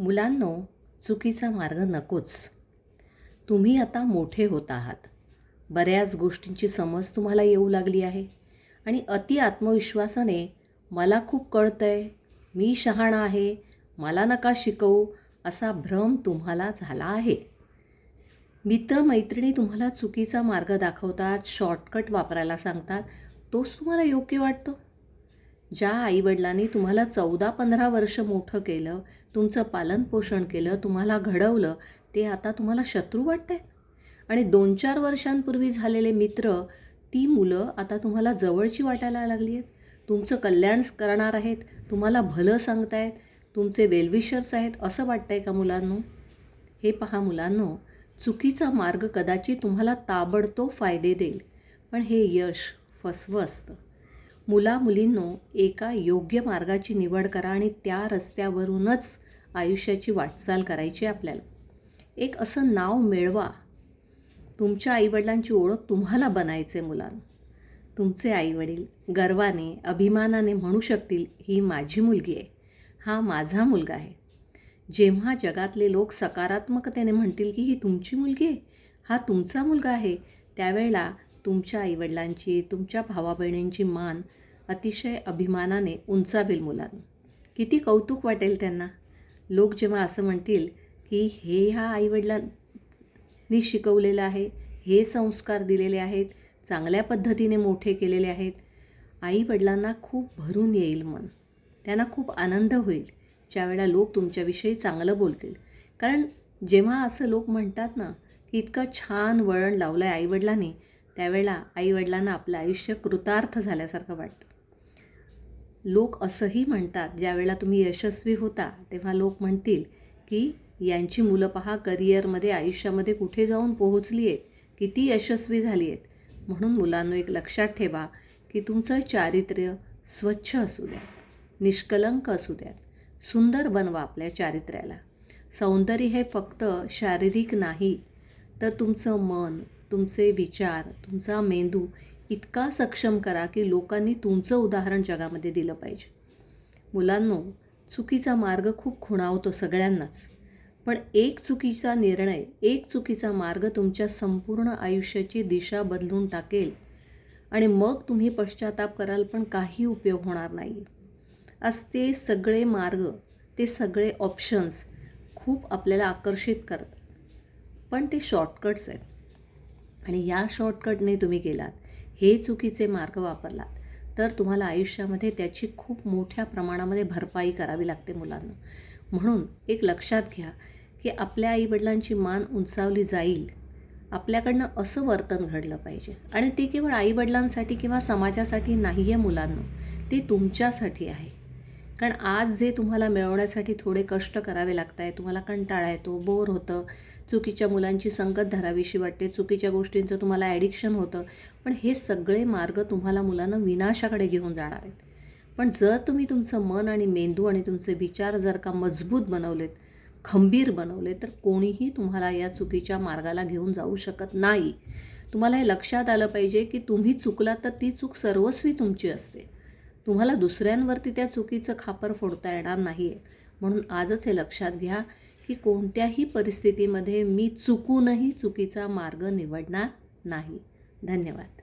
मुलांनो चुकीचा मार्ग नकोच. तुम्ही आता मोठे होत आहात. बऱ्याच गोष्टींची समज तुम्हाला येऊ लागली आहे. आणि अति आत्मविश्वासाने मला खूप कळतं आहे मी शहाणा आहे मला नका शिकवू असा भ्रम तुम्हाला झाला आहे. मित्रमैत्रिणी तुम्हाला चुकीचा मार्ग दाखवतात शॉर्टकट वापरायला सांगतात तोच तुम्हाला योग्य वाटतो? ज्या आईवडिलांनी तुम्हाला चौदा पंधरा वर्ष मोठं केलं तुमचं पालनपोषण केलं तुम्हाला घडवलं ते आता तुम्हाला शत्रू वाटत आहेत आणि दोन चार वर्षांपूर्वी झालेले मित्र ती मुलं आता तुम्हाला जवळची वाटायला लागली आहेत तुमचं कल्याण करणार आहेत तुम्हाला भलं सांगतायत तुमचे वेलविशर्स आहेत असं वाटतं आहे का मुलांनो? हे पहा मुलांनो चुकीचा मार्ग कदाचित तुम्हाला ताबडतोब फायदे देईल पण हे यश फसवं असतं. मुला मुलींनो एका योग्य मार्गाची निवड करा आणि त्या रस्त्यावरूनच आयुष्याची वाटचाल करायची आपल्याला. एक असं नाव मिळवा. तुमच्या आईवडिलांची ओळख तुम्हाला बनायचे मुलांना. तुमचे आईवडील गर्वाने अभिमानाने म्हणू शकतील ही माझी मुलगी आहे. हा माझा मुलगा आहे. जेव्हा जगातले लोक सकारात्मकतेने म्हणतील की ही तुमची मुलगी आहे. हा तुमचा मुलगा आहे. त्यावेळेला तुमच्या आईवडिलांची तुमच्या भावाबहिणींची मान अतिशय अभिमानाने उंचावेल मुलांना. किती कौतुक वाटेल त्यांना. लोक जेव्हा असं म्हणतील की हे ह्या आईवडिलांनी शिकवलेलं आहे हे संस्कार दिलेले आहेत चांगल्या पद्धतीने मोठे केलेले आहेत आईवडिलांना खूप भरून येईल मन. त्यांना खूप आनंद होईल. ज्यावेळेला लोक तुमच्याविषयी चांगलं बोलतील. कारण जेव्हा असं लोक म्हणतात ना की इतकं छान वळण लावलं आहे आईवडिलांनी त्यावेळेला आईवडिलांना आपलं आयुष्य कृतार्थ झाल्यासारखं वाटतं. लोक असंही म्हणतात ज्यावेळेला तुम्ही यशस्वी होता तेव्हा लोक म्हणतील की यांची मुलं पहा करिअरमध्ये आयुष्यामध्ये कुठे जाऊन पोहोचली आहेत किती यशस्वी झाली आहेत. म्हणून मुलांनो एक लक्षात ठेवा की तुमचं चारित्र्य स्वच्छ असू द्या निष्कलंक असू द्यात सुंदर बनवा आपल्या चारित्र्याला. सौंदर्य हे फक्त शारीरिक नाही तर तुमचं मन तुमचे विचार तुमचा मेंदू इतका सक्षम करा की लोकांनी तुमचं उदाहरण जगामध्ये दिलं पाहिजे. मुलांनो चुकीचा मार्ग खूप खुणावतो सगळ्यांनाच. पण एक चुकीचा निर्णय एक चुकीचा मार्ग तुमच्या संपूर्ण आयुष्याची दिशा बदलून टाकेल आणि मग तुम्ही पश्चाताप कराल पण काही उपयोग होणार नाही. आज ते सगळे मार्ग ते सगळे ऑप्शन्स खूप आपल्याला आकर्षित करतात. पण ते शॉर्टकट्स आहेत. आणि या शॉर्टकटने तुम्ही गेलात हे चुकीचे मार्ग वापरलात तर तुम्हाला आयुष्यामध्ये त्याची खूप मोठ्या प्रमाणामध्ये भरपाई करावी लागते मुलांना. म्हणून एक लक्षात घ्या की आपल्या आईवडिलांची मान उंचावली जाईल आपल्याकडनं असं वर्तन घडलं पाहिजे. आणि ते केवळ आईवडिलांसाठी किंवा समाजासाठी नाही आहे मुलांना ते तुमच्यासाठी आहे. कारण आज जे तुम्हाला मिळवण्यासाठी थोडे कष्ट करावे लागत आहे तुम्हाला कंटाळा येतो बोर होतं चुकीच्या मुलांची संगत धरावीशी वाटते चुकीच्या गोष्टींचं तुम्हाला ॲडिक्शन होतं पण हे सगळे मार्ग तुम्हाला मुलांना विनाशाकडे घेऊन जाणार आहेत. पण जर तुम्ही तुमचं मन आणि मेंदू आणि तुमचे विचार जर का मजबूत बनवलेत खंबीर बनवले तर कोणीही तुम्हाला या चुकीच्या मार्गाला घेऊन जाऊ शकत नाही. तुम्हाला हे लक्षात आलं पाहिजे की तुम्ही चुकलात तर ती चूक सर्वस्वी तुमची असते. तुम्हाला दुसऱ्यांवरती त्या चुकीचं खापर फोडता येणार नाही म्हणून आजच हे लक्षात घ्या की कोणत्याही परिस्थितीमध्ये मी चुकूनही चुकीचा मार्ग निवडणार नाही. धन्यवाद.